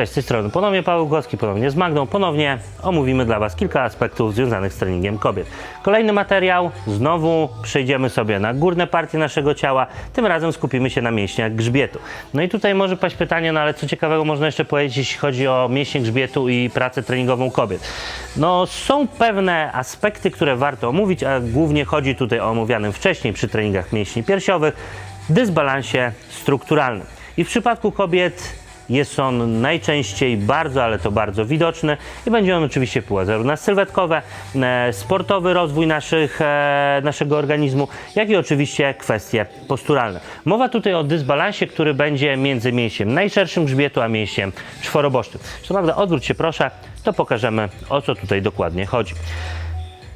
Cześć, z tej strony ponownie Paweł Głoski, ponownie z Magdą. Ponownie omówimy dla Was kilka aspektów związanych z treningiem kobiet. Kolejny materiał, znowu przejdziemy sobie na górne partie naszego ciała, tym razem skupimy się na mięśniach grzbietu. No i tutaj może paść pytanie, no ale co ciekawego można jeszcze powiedzieć, jeśli chodzi o mięśnie grzbietu i pracę treningową kobiet? No są pewne aspekty, które warto omówić, a głównie chodzi tutaj o omawianym wcześniej przy treningach mięśni piersiowych, dysbalansie strukturalnym. I w przypadku kobiet jest on najczęściej bardzo, ale to bardzo widoczny i będzie on oczywiście wpływał zarówno na sylwetkowe, e, sportowy rozwój naszych, e, naszego organizmu, jak i oczywiście kwestie posturalne. Mowa tutaj o dysbalansie, który będzie między mięsiem najszerszym grzbietu, a mięsiem czworobocznym. Co prawda, odwróć się proszę, to pokażemy o co tutaj dokładnie chodzi.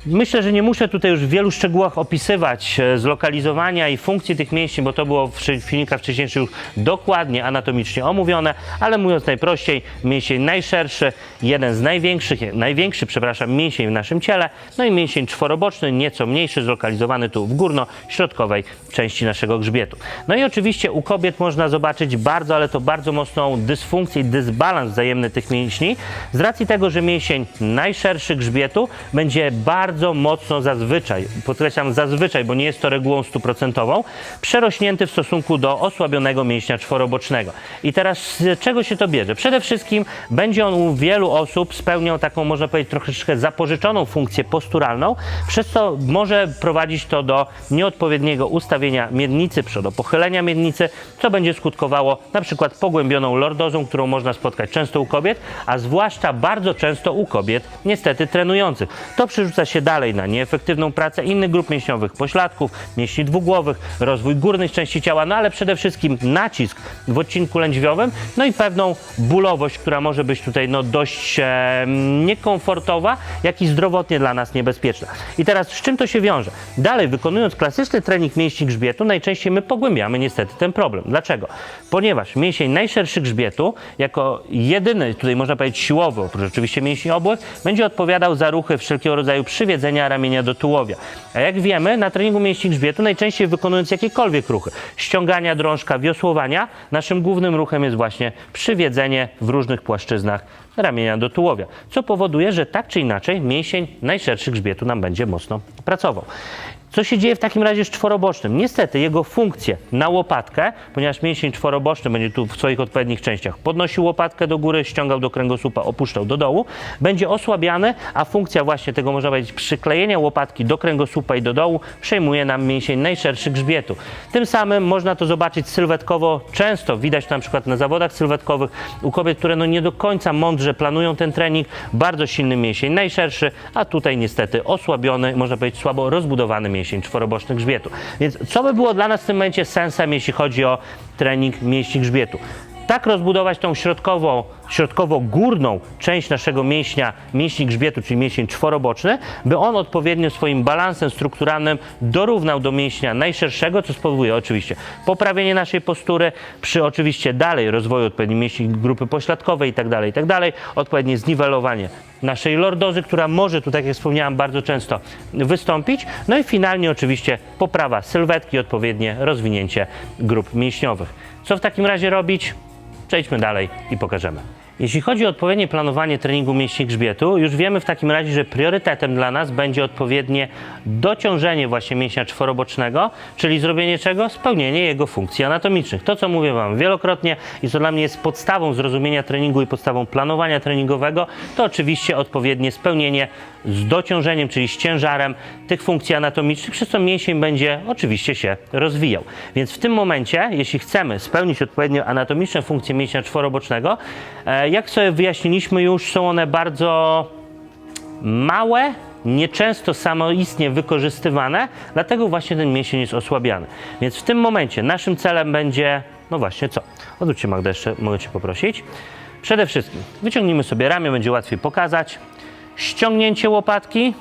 Myślę, że nie muszę tutaj już w wielu szczegółach opisywać e, zlokalizowania i funkcji tych mięśni, bo to było w filmikach wcześniejszych już dokładnie anatomicznie omówione, ale mówiąc najprościej, mięsień najszerszy, jeden z największych, największy, przepraszam, mięsień w naszym ciele, no i mięsień czworoboczny, nieco mniejszy, zlokalizowany tu w górno-środkowej części naszego grzbietu. No i oczywiście u kobiet można zobaczyć bardzo, ale to bardzo mocną dysfunkcję i dysbalans wzajemny tych mięśni, z racji tego, że mięsień najszerszy grzbietu będzie bardzo mocno zazwyczaj, podkreślam zazwyczaj, bo nie jest to regułą stuprocentową, przerośnięty w stosunku do osłabionego mięśnia czworobocznego. I teraz z czego się to bierze? Przede wszystkim będzie on u wielu osób spełniał taką, można powiedzieć, troszeczkę zapożyczoną funkcję posturalną, przez co może prowadzić to do nieodpowiedniego ustawienia miednicy, do pochylenia miednicy, co będzie skutkowało na przykład pogłębioną lordozą, którą można spotkać często u kobiet, a zwłaszcza bardzo często u kobiet niestety trenujących. To przerzuca się dalej na nieefektywną pracę innych grup mięśniowych, pośladków, mięśni dwugłowych, rozwój górnych części ciała, no ale przede wszystkim nacisk w odcinku lędźwiowym, no i pewną bólowość, która może być tutaj no, dość e, niekomfortowa, jak i zdrowotnie dla nas niebezpieczna. I teraz z czym to się wiąże? Dalej, wykonując klasyczny trening mięśni grzbietu, najczęściej my pogłębiamy niestety ten problem. Dlaczego? Ponieważ mięsień najszerszy grzbietu, jako jedyny, tutaj można powiedzieć siłowy, oprócz oczywiście mięśni obłych, będzie odpowiadał za ruchy wszelkiego rodzaju przywiedzenia ramienia do tułowia. A jak wiemy, na treningu mięśni grzbietu, najczęściej wykonując jakiekolwiek ruchy, ściągania drążka, wiosłowania, naszym głównym ruchem jest właśnie przywiedzenie w różnych płaszczyznach ramienia do tułowia, co powoduje, że tak czy inaczej mięsień najszerszy grzbietu nam będzie mocno pracował. Co się dzieje w takim razie z czworobocznym? Niestety jego funkcje na łopatkę, ponieważ mięsień czworoboczny będzie tu w swoich odpowiednich częściach podnosił łopatkę do góry, ściągał do kręgosłupa, opuszczał do dołu, będzie osłabiany, a funkcja właśnie tego można powiedzieć przyklejenia łopatki do kręgosłupa i do dołu przejmuje nam mięsień najszerszy grzbietu. Tym samym można to zobaczyć sylwetkowo często, widać to na przykład na zawodach sylwetkowych u kobiet, które no nie do końca mądrze planują ten trening, bardzo silny mięsień najszerszy, a tutaj niestety osłabiony, można powiedzieć słabo rozbudowany mięsień czworoboczny grzbietu. Więc co by było dla nas w tym momencie sensem, jeśli chodzi o trening mięśni grzbietu? Tak rozbudować tą środkową, środkowo-górną część naszego mięśnia, mięśni grzbietu, czyli mięsień czworoboczny, by on odpowiednio swoim balansem strukturalnym dorównał do mięśnia najszerszego, co spowoduje oczywiście poprawienie naszej postury, przy oczywiście dalej rozwoju odpowiedniej mięśni grupy pośladkowej itd., tak itd., odpowiednie zniwelowanie naszej lordozy, która może tu, tak jak wspomniałam, bardzo często wystąpić. No i finalnie oczywiście poprawa sylwetki, odpowiednie rozwinięcie grup mięśniowych. Co w takim razie robić? Przejdźmy dalej i pokażemy. Jeśli chodzi o odpowiednie planowanie treningu mięśni grzbietu, już wiemy w takim razie, że priorytetem dla nas będzie odpowiednie dociążenie właśnie mięśnia czworobocznego, czyli zrobienie czego? Spełnienie jego funkcji anatomicznych. To, co mówię Wam wielokrotnie i co dla mnie jest podstawą zrozumienia treningu i podstawą planowania treningowego, to oczywiście odpowiednie spełnienie z dociążeniem, czyli z ciężarem tych funkcji anatomicznych, przez co mięsień będzie oczywiście się rozwijał. Więc w tym momencie, jeśli chcemy spełnić odpowiednio anatomiczne funkcje mięśnia czworobocznego, e, jak sobie wyjaśniliśmy już, są one bardzo małe, nieczęsto samoistnie wykorzystywane, dlatego właśnie ten mięsień jest osłabiany. Więc w tym momencie naszym celem będzie, no właśnie co? Odwróćcie Magda jeszcze, mogę Cię poprosić. Przede wszystkim wyciągnijmy sobie ramię, będzie łatwiej pokazać. Ściągnięcie łopatki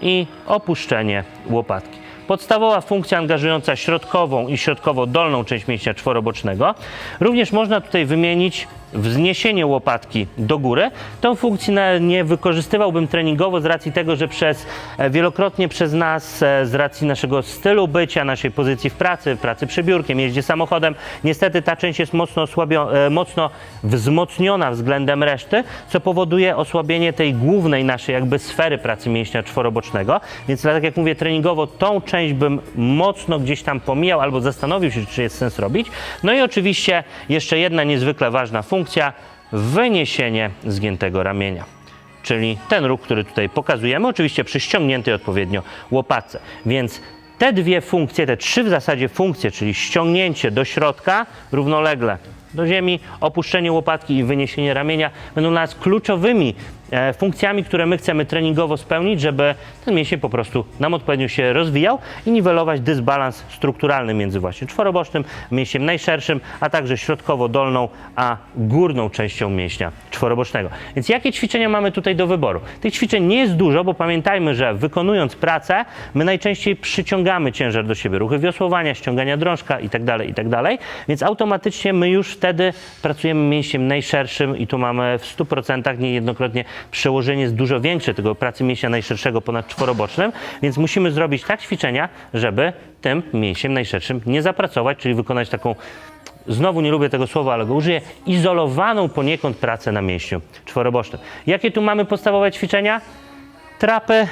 i opuszczenie łopatki. Podstawowa funkcja angażująca środkową i środkowo-dolną część mięśnia czworobocznego. Również można tutaj wymienić wzniesienie łopatki do góry. Tą funkcję nie wykorzystywałbym treningowo z racji tego, że przez e, wielokrotnie przez nas, e, z racji naszego stylu bycia, naszej pozycji w pracy, pracy przy biurkiem, jeździe samochodem, niestety ta część jest mocno, osłabio- e, mocno wzmocniona względem reszty, co powoduje osłabienie tej głównej naszej jakby sfery pracy mięśnia czworobocznego. Więc tak jak mówię, treningowo tą część bym mocno gdzieś tam pomijał albo zastanowił się, czy jest sens robić. No i oczywiście jeszcze jedna niezwykle ważna funkcja, wyniesienie zgiętego ramienia. Czyli ten ruch, który tutaj pokazujemy, oczywiście przy ściągniętej odpowiednio łopatce. Więc te dwie funkcje, te trzy w zasadzie funkcje, czyli ściągnięcie do środka równolegle do ziemi, opuszczenie łopatki i wyniesienie ramienia będą dla nas kluczowymi e, funkcjami, które my chcemy treningowo spełnić, żeby ten mięsień po prostu nam odpowiednio się rozwijał i niwelować dysbalans strukturalny między właśnie czworobocznym mięśniem najszerszym, a także środkowo-dolną, a górną częścią mięśnia czworobocznego. Więc jakie ćwiczenia mamy tutaj do wyboru? Tych ćwiczeń nie jest dużo, bo pamiętajmy, że wykonując pracę, my najczęściej przyciągamy ciężar do siebie, ruchy wiosłowania, ściągania drążka itd., itd., więc automatycznie my już wtedy pracujemy mięśniem najszerszym i tu mamy w 100% niejednokrotnie przełożenie jest dużo większe tego pracy mięśnia najszerszego ponad czworobocznym, więc musimy zrobić tak ćwiczenia, żeby tym mięsiem najszerszym nie zapracować, czyli wykonać taką znowu nie lubię tego słowa, ale go użyję, izolowaną poniekąd pracę na mięśniu czworobocznym. Jakie tu mamy podstawowe ćwiczenia? Trapy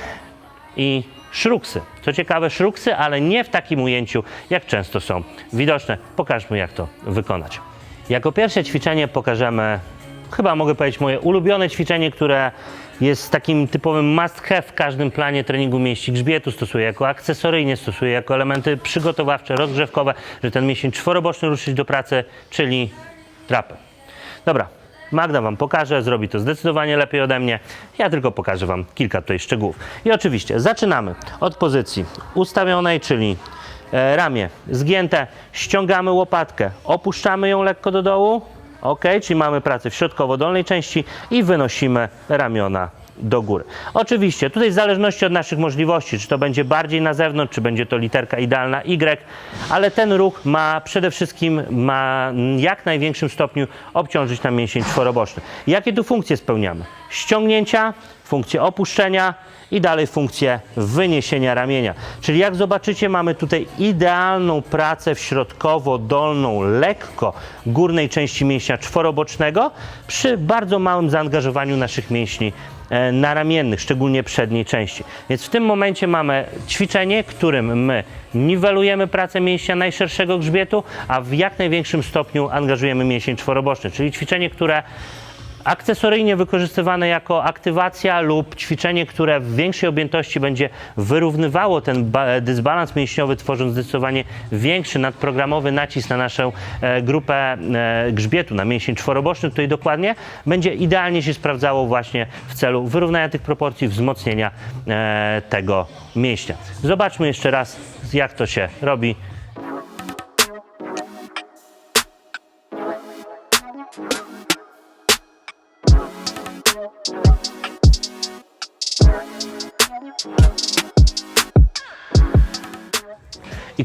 i szruksy. Co ciekawe, szruksy, ale nie w takim ujęciu, jak często są widoczne. Pokażmy, jak to wykonać. Jako pierwsze ćwiczenie pokażemy, chyba mogę powiedzieć, moje ulubione ćwiczenie, które jest takim typowym must have w każdym planie treningu mięśni grzbietu. Stosuję jako akcesoryjnie, stosuję jako elementy przygotowawcze, rozgrzewkowe, że ten mięsień czworoboczny ruszyć do pracy, czyli trapy. Dobra, Magda Wam pokaże, zrobi to zdecydowanie lepiej ode mnie. Ja tylko pokażę Wam kilka tutaj szczegółów. I oczywiście zaczynamy od pozycji ustawionej, czyli ramię zgięte, ściągamy łopatkę, opuszczamy ją lekko do dołu, ok, czyli mamy pracę w środkowo-dolnej części i wynosimy ramiona do góry. Oczywiście, tutaj w zależności od naszych możliwości, czy to będzie bardziej na zewnątrz, czy będzie to literka idealna Y, ale ten ruch ma przede wszystkim ma jak największym stopniu obciążyć nam mięsień czworoboczny. Jakie tu funkcje spełniamy? Ściągnięcia, funkcję opuszczenia i dalej funkcję wyniesienia ramienia. Czyli jak zobaczycie, mamy tutaj idealną pracę w środkowo-dolną, lekko górnej części mięśnia czworobocznego przy bardzo małym zaangażowaniu naszych mięśni e, naramiennych, szczególnie przedniej części. Więc w tym momencie mamy ćwiczenie, którym my niwelujemy pracę mięśnia najszerszego grzbietu, a w jak największym stopniu angażujemy mięsień czworoboczny, czyli ćwiczenie, które akcesoryjnie wykorzystywane jako aktywacja lub ćwiczenie, które w większej objętości będzie wyrównywało ten ba- dysbalans mięśniowy, tworząc zdecydowanie większy nadprogramowy nacisk na naszą e, grupę e, grzbietu, na mięsień czworoboczny, tutaj dokładnie, będzie idealnie się sprawdzało właśnie w celu wyrównania tych proporcji, wzmocnienia e, tego mięśnia. Zobaczmy jeszcze raz, jak to się robi.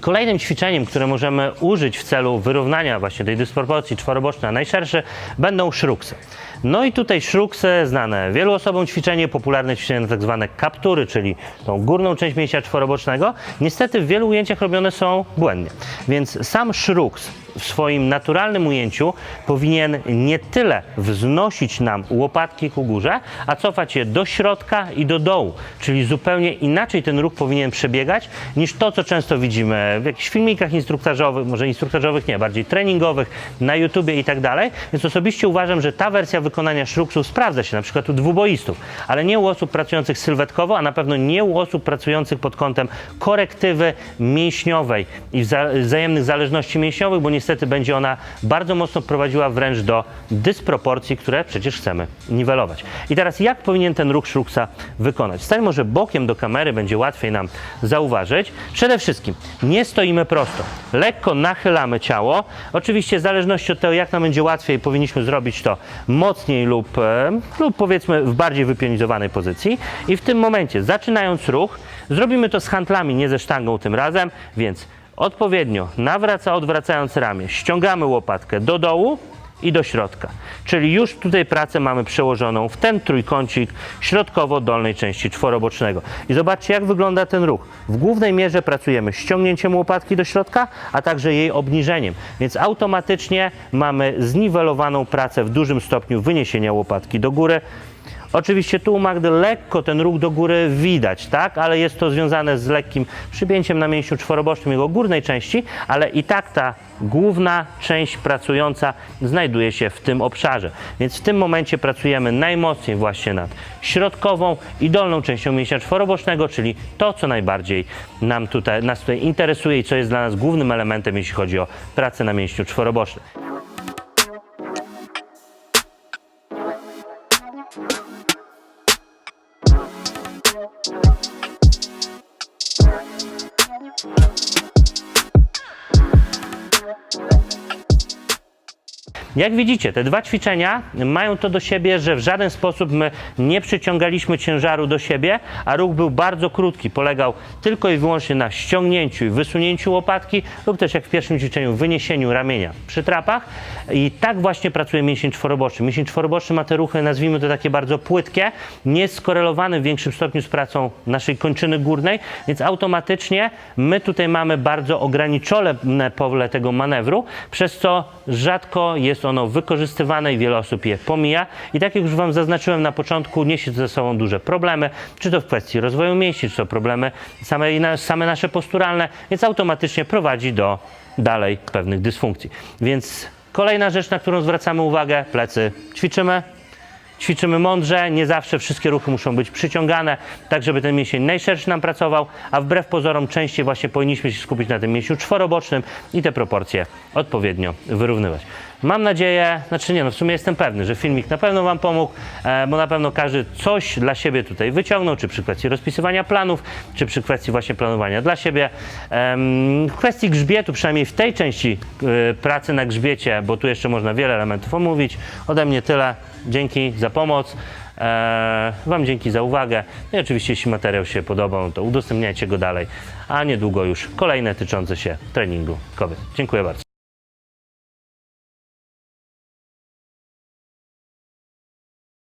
Kolejnym ćwiczeniem, które możemy użyć w celu wyrównania właśnie tej dysproporcji czworobocznej na najszerszy, będą szruksy. No i tutaj szruksy, znane wielu osobom ćwiczenie, popularne ćwiczenie tak zwane kaptury, czyli tą górną część mięśnia czworobocznego, niestety w wielu ujęciach robione są błędnie. Więc sam szruks w swoim naturalnym ujęciu powinien nie tyle wznosić nam łopatki ku górze, a cofać je do środka i do dołu. Czyli zupełnie inaczej ten ruch powinien przebiegać niż to, co często widzimy w jakichś filmikach instruktażowych, może instruktażowych nie, bardziej treningowych, na YouTubie i tak dalej. Więc osobiście uważam, że ta wersja wykonania szruksów sprawdza się na przykład u dwuboistów, ale nie u osób pracujących sylwetkowo, a na pewno nie u osób pracujących pod kątem korektywy mięśniowej i wza- wzajemnych zależności mięśniowych, bo niestety będzie ona bardzo mocno prowadziła wręcz do dysproporcji, które przecież chcemy niwelować. I teraz jak powinien ten ruch szruksa wykonać? Stań może bokiem do kamery, będzie łatwiej nam zauważyć. Przede wszystkim nie stoimy prosto. Lekko nachylamy ciało. Oczywiście w zależności od tego, jak nam będzie łatwiej, powinniśmy zrobić to mocniej lub, e, lub powiedzmy w bardziej wypionizowanej pozycji. I w tym momencie, zaczynając ruch, Zrobimy to z handlami, nie ze sztangą tym razem, więc odpowiednio nawraca, odwracając ramię, ściągamy łopatkę do dołu i do środka. Czyli już tutaj pracę mamy przełożoną w ten trójkącik środkowo-dolnej części czworobocznego. I zobaczcie, jak wygląda ten ruch. W głównej mierze pracujemy ściągnięciem łopatki do środka, a także jej obniżeniem. Więc automatycznie mamy zniwelowaną pracę w dużym stopniu wyniesienia łopatki do góry. Oczywiście tu u Magdy lekko ten ruch do góry widać, tak? Ale jest to związane z lekkim przypięciem na mięśniu czworobocznym jego górnej części, ale i tak ta główna część pracująca znajduje się w tym obszarze. Więc w tym momencie pracujemy najmocniej właśnie nad środkową i dolną częścią mięśnia czworobocznego, czyli to, co najbardziej nam tutaj, nas tutaj interesuje i co jest dla nas głównym elementem, jeśli chodzi o pracę na mięśniu czworobocznym. Jak widzicie, te dwa ćwiczenia mają to do siebie, że w żaden sposób my nie przyciągaliśmy ciężaru do siebie, a ruch był bardzo krótki. Polegał tylko i wyłącznie na ściągnięciu i wysunięciu łopatki, lub też jak w pierwszym ćwiczeniu, wyniesieniu ramienia przy trapach. I tak właśnie pracuje mięsień czworoboczny. Mięsień czworoboczny ma te ruchy, nazwijmy to takie bardzo płytkie, nie skorelowane w większym stopniu z pracą naszej kończyny górnej, więc automatycznie my tutaj mamy bardzo ograniczone pole tego manewru, przez co rzadko jest ono wykorzystywane i wiele osób je pomija. I tak jak już Wam zaznaczyłem na początku, niesie ze sobą duże problemy, czy to w kwestii rozwoju mięśni, czy to problemy same, same nasze posturalne, więc automatycznie prowadzi do dalej pewnych dysfunkcji. Więc kolejna rzecz, na którą zwracamy uwagę, plecy ćwiczymy, Ćwiczymy mądrze, nie zawsze wszystkie ruchy muszą być przyciągane, tak żeby ten mięsień najszerszy nam pracował, a wbrew pozorom częściej właśnie powinniśmy się skupić na tym mięśniu czworobocznym i te proporcje odpowiednio wyrównywać. Mam nadzieję, znaczy nie, no w sumie jestem pewny, że filmik na pewno Wam pomógł, e, bo na pewno każdy coś dla siebie tutaj wyciągnął, czy przy kwestii rozpisywania planów, czy przy kwestii właśnie planowania dla siebie. W kwestii grzbietu, przynajmniej w tej części e, pracy na grzbiecie, bo tu jeszcze można wiele elementów omówić. Ode mnie tyle. Dzięki za pomoc. E, Wam dzięki za uwagę. No i oczywiście, jeśli materiał się podobał, to udostępniajcie go dalej, a niedługo już kolejne tyczące się treningu kobiet. Dziękuję bardzo.